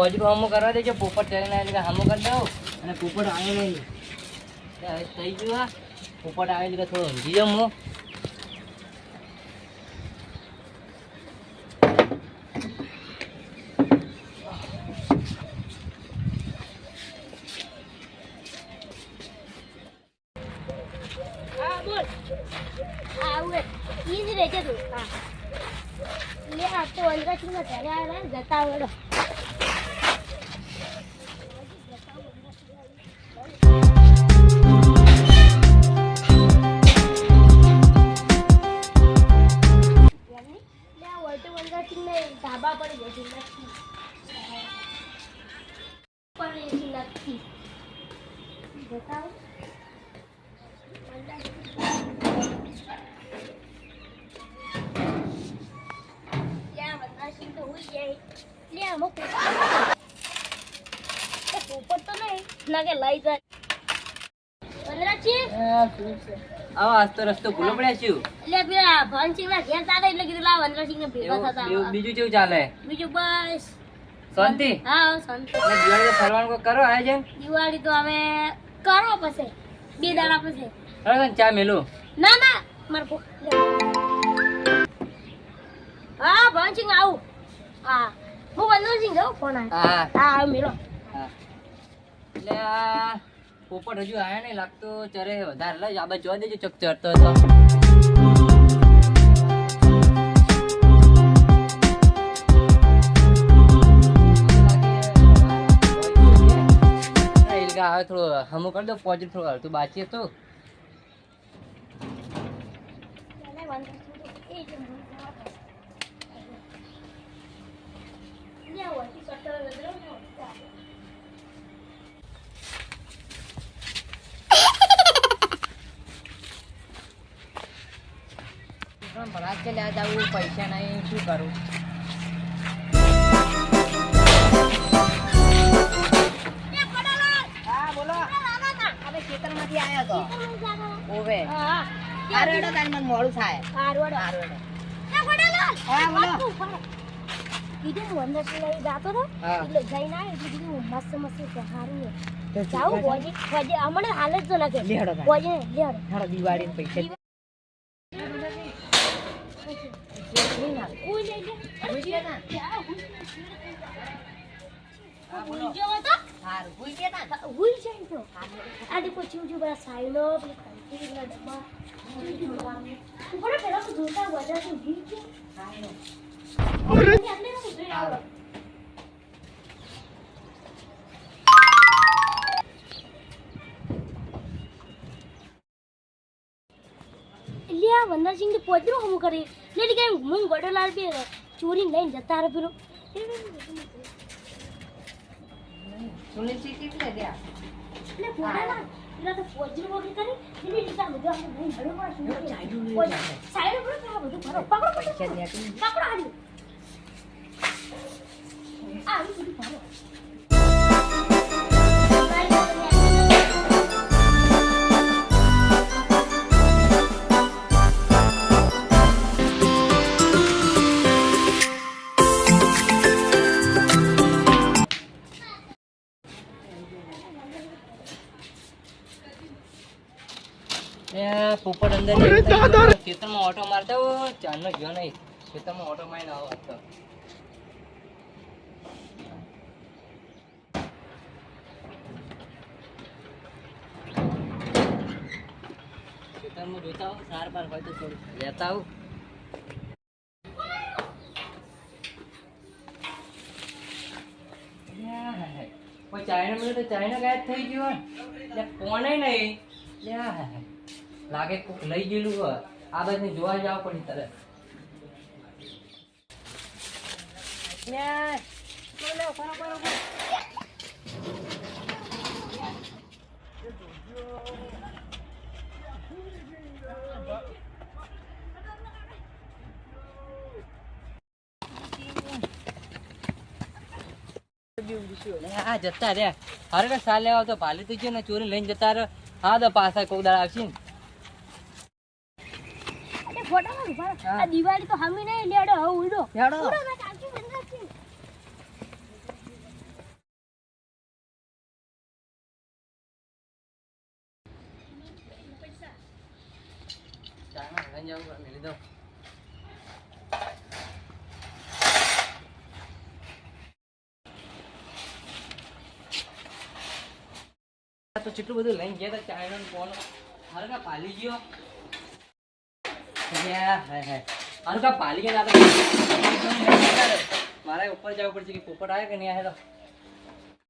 પોજરું હમો કરવા દેજો, પોપટ ચડીને આવે એટલે હમો કરી દઉં. અને પોપટ આવ્યો નહીં. એ હવે થઈ ગયું હા પોપટ આવે એટલે થોડો ઊંઘી જાઉં હું. હા, બોલ. હા, આવું ઈ જ રહેજે તું. હા. લે, આ તો અંદરથી ઘરે આવ્યા જતા વડો થતા એવું આવા. બીજું કેવું ચાલે? બીજું બસ શાંતિ. હા શાંતિ ફરવાનું કરો આયોજન? દિવાળી તો હવે પછી બે દાડા પછી. અરે ચા મેલું? ના ના મારે હા ભવનસિંહ આવું. હા. હું વનરાજસિંહ જાઉં ફોન હા. હા આવ મેલો. એટલે પોપટ હજુ આયા નહીં લાગતો ચરે વધારે. લઈ આ બાજુ જોવા દેજો ચક ચરતો હતો થોડું હમો કરી દો પોઝિટિવ થોડું અડધું બાકી પણ ભરાત છે લ્યા જવું પૈસા નહીં, શું કરું? ખેતરમાંથી આવ્યો તો? ઓવે. હારું હેડો તારે મને મોડું થાય. હારું હેડો. હા બોલો. કીધું હું અંદર લઈ જાતો હતો એટલે જઈને આવ્યો એટલે કીધું મસ્ત મસ્ત છે તો જાવું ભોજી ભોજી હમણાં હાલ જ તો લાગે લે હેડો તારે. ભોજી લે હેડો. હેડો દિવાળી પૈસા. ઉઈ લઈ લે. વંદરસિંહ તો પોતરું હમું કરી. લે લે કઈ હું ગોડો લાલ બે ચોરી લઈને જતા રહ્યો પેલો. સુનિલસિંહ કેટલે ગયા? એટલે પોતાના પેલા તો પોતરું વગર કરી એટલે લીધા બધું આપણે નહીં ભરો પડે ચાલ્યું લઈ જાય. સાઈડ પર આ બધું ભરો પકડો પકડો પકડો. આડી આવી બધું ભરો પોપટ અંદર ખેતરમાં ઓટો મારતા હોય ચાંદનો ગયો નહીં. ખેતરમાં ઓટો મારીને આવો હતો ખેતરમાં જોતા આવું સાર બાર હોય તો થોડું લેતા આવું. ચાઇના મળે તો ચાઇના ગાયબ થઈ ગયો એટલે કોણે નહીં લાગે કોક લઈ ગયેલું હોય. આ બાજુ જોવા જાવ પણ તરત. લ્યા, આ જતા રે હારે કે સાલ લેવા તો ભાલે થઈ ગયો ને ચોરી લઈને જતા રહ્યો. હા તો પાછા કોક દાડ આવશે ને. ફોટામાં આ દિવાળી તો હમી નહીં લેડો હવે ઉડો. લેડો. ચાલો લઈને જાવ મેલી દઉં તો કેટલું બધું લઈને ગયા હતા ચાઇનો ફોન હારું કા પાલી ગયો? હરકા પાલી ગયા મારે ઉપર જવું પડશે કે પોપટ આવે કે નહીં આવે તો?